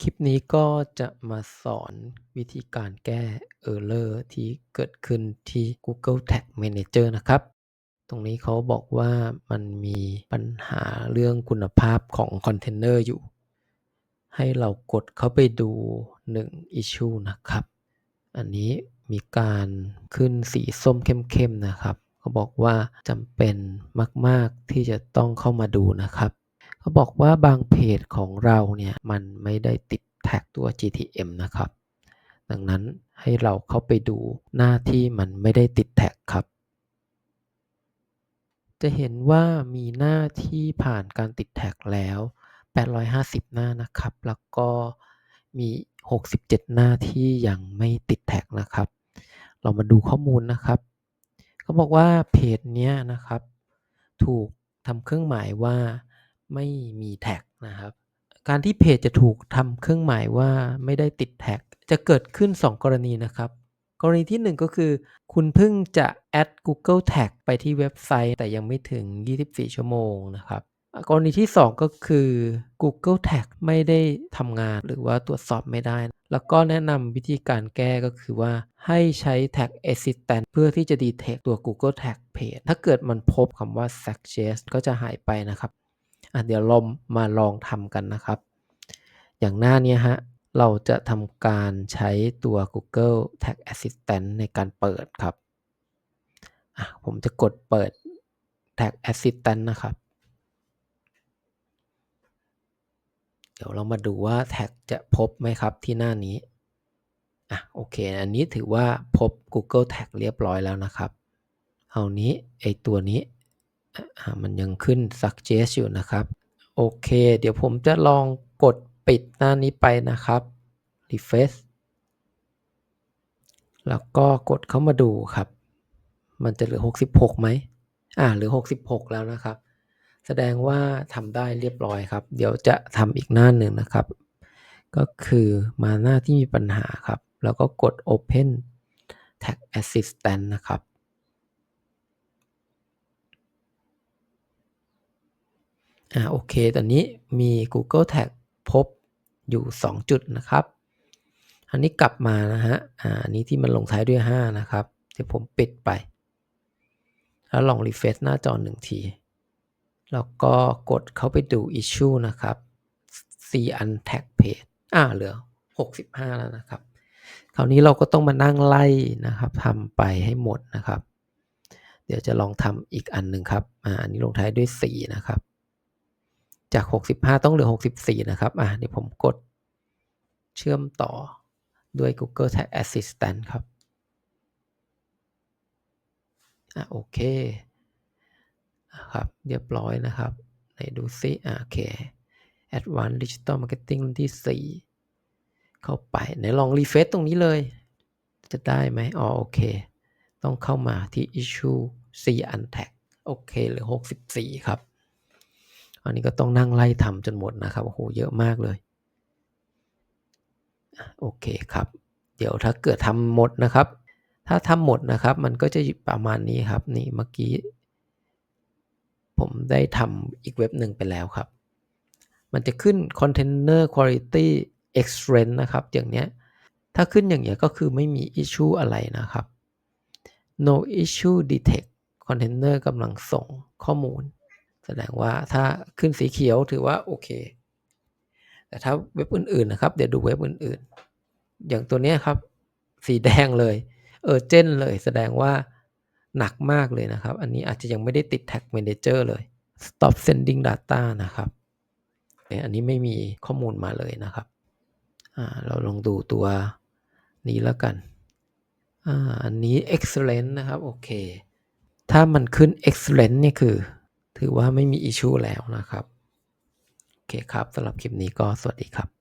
คลิปนี้ก็จะมาสอนวิธีการแก้ Error ที่เกิดขึ้นที่ Google Tag Manager นะครับ ตรงนี้เขาบอกว่ามันมีปัญหาเรื่องคุณภาพของคอนเทนเนอร์อยู่ ให้เรากดเข้าไปดู 1 Issue นะครับ อันนี้มีการขึ้นสีส้มเข้มๆนะครับ เขาบอกว่าจำเป็นมาก ๆที่จะต้องเข้ามาดูนะครับ เขาบอกว่าบางเพจของเราเนี่ยมันไม่ได้ติดแท็กตัว GTM นะครับ ดังนั้นให้เราเข้าไปดูหน้าที่มันไม่ได้ติดแท็กครับ จะเห็นว่ามีหน้าที่ผ่านการติดแท็กแล้ว 850 หน้านะครับ แล้วก็มี 67 หน้าที่ยังไม่ติดแท็กนะครับ เรามาดูข้อมูลนะครับ เขาบอกว่าเพจเนี้ยนะครับ ถูกทำเครื่องหมายว่า ไม่มีแท็กนะครับ การที่เพจจะถูกทำเครื่องหมายว่าไม่ได้ติดแท็ก จะเกิดขึ้น 2 กรณีนะครับ กรณีที่ 1 ก็คือ คุณเพิ่งจะ add Google Tag ไปที่เว็บไซต์ แต่ยังไม่ถึง 24 ชั่วโมงนะครับกรณีที่ 2 ก็คือ Google Tag ไม่ได้ทำงานหรือว่าตรวจสอบไม่ได้ แล้วก็แนะนำวิธีการแก้ก็คือว่าให้ใช้ Tag Assistant เพื่อที่จะ detect ตัว Google Tag Page ถ้าเกิดมันพบคำว่า suggest ก็จะหายไปนะครับ อะเดี๋ยวเรามาลองทำกันนะครับ อย่างหน้านี้ฮะเราจะทำการใช้ตัว Google Tag Assistant ในการเปิดครับ ผมจะกดเปิด Tag Assistant นะครับ เดี๋ยวเรามาดูว่าแท็กจะพบไหมครับที่หน้านี้ อะโอเค อันนี้ถือว่าพบ Google Tag เรียบร้อยแล้วนะครับ เอานี้ไอตัวนี้ มันยังขึ้น suggest อยู่นะครับ โอเค เดี๋ยวผมจะลองกดปิดหน้านี้ไปนะครับ refresh แล้วก็กดเข้ามาดูครับ มันจะเหลือ 66ไหมอ่าเหลือ 66 แล้วนะครับ แสดงว่าทำได้เรียบร้อยครับ เดี๋ยวจะทำอีกหน้าหนึ่งนะครับ ก็คือมาหน้าที่มีปัญหาครับ แล้วก็กด open tag assistant นะครับ อ่าโอเค ตอนนี้มี Google Tag พบอยู่ 2 จุดนะครับ อันนี้กลับมานะฮะอ่าอันนี้ที่มันลงท้ายด้วย 5 นะครับเดี๋ยวผมปิดไป แล้วลองรีเฟรชหน้าจอหนึ่งที แล้วก็กดเข้าไปดู issue นะครับ see untag page อ่าเหลือ 65 แล้วนะครับ คราวนี้เราก็ต้องมานั่งไล่นะครับทำไปให้หมดนะครับ เดี๋ยวจะลองทำอีกอันหนึ่งครับอ่าอันนี้ลงท้ายด้วย 4 นะครับ จาก 65 ต้องเหลือ 64 นะครับ อะเดี๋ยวผมกดเชื่อมต่อด้วย Google Tag Assistant ครับ อะโอเค ครับ เรียบร้อยนะครับไหนดูซิ อะโอเค Advanced Digital Marketing ที่ 4 เข้าไป ไหนลองรีเฟซตรงนี้เลย จะได้ไหมอ๋อโอเค ต้องเข้ามาที่ Issue C Untag โอเคเหลือ 64 ครับ อันนี้ก็ต้องนั่งไล่ทำจนหมดนะครับ โอ้โห เยอะมากเลย โอเคครับ เดี๋ยวถ้าเกิดทำหมดนะครับ ถ้าทำหมดนะครับ มันก็จะประมาณนี้ครับ นี่เมื่อกี้ ผมได้ทำอีกเว็บหนึ่งไปแล้วครับ มันจะขึ้น Container Quality Excellent นะครับ อย่างเนี้ย ถ้าขึ้นอย่างเงี้ยก็คือไม่มี issue อะไรนะครับ no issue detect container กำลังส่งข้อมูล แสดงว่าถ้าขึ้นสีเขียวถือว่าโอเค แต่ถ้าเว็บอื่นๆนะครับ เดี๋ยวดูเว็บอื่นๆ อย่างตัวนี้ครับ สีแดงเลย เออเจนเลย แสดงว่าหนักมากเลยนะครับ อันนี้อาจจะยังไม่ได้ติด tag manager เลย stop sending data นะครับ อันนี้ไม่มีข้อมูลมาเลยนะครับ เราลองดูตัวนี้แล้วกัน อันนี้ excellent นะครับ โอเค ถ้ามันขึ้น excellent นี่คือ ถือว่าไม่มีอิชูแล้วนะครับ โอเคครับสำหรับคลิปนี้ก็สวัสดีครับ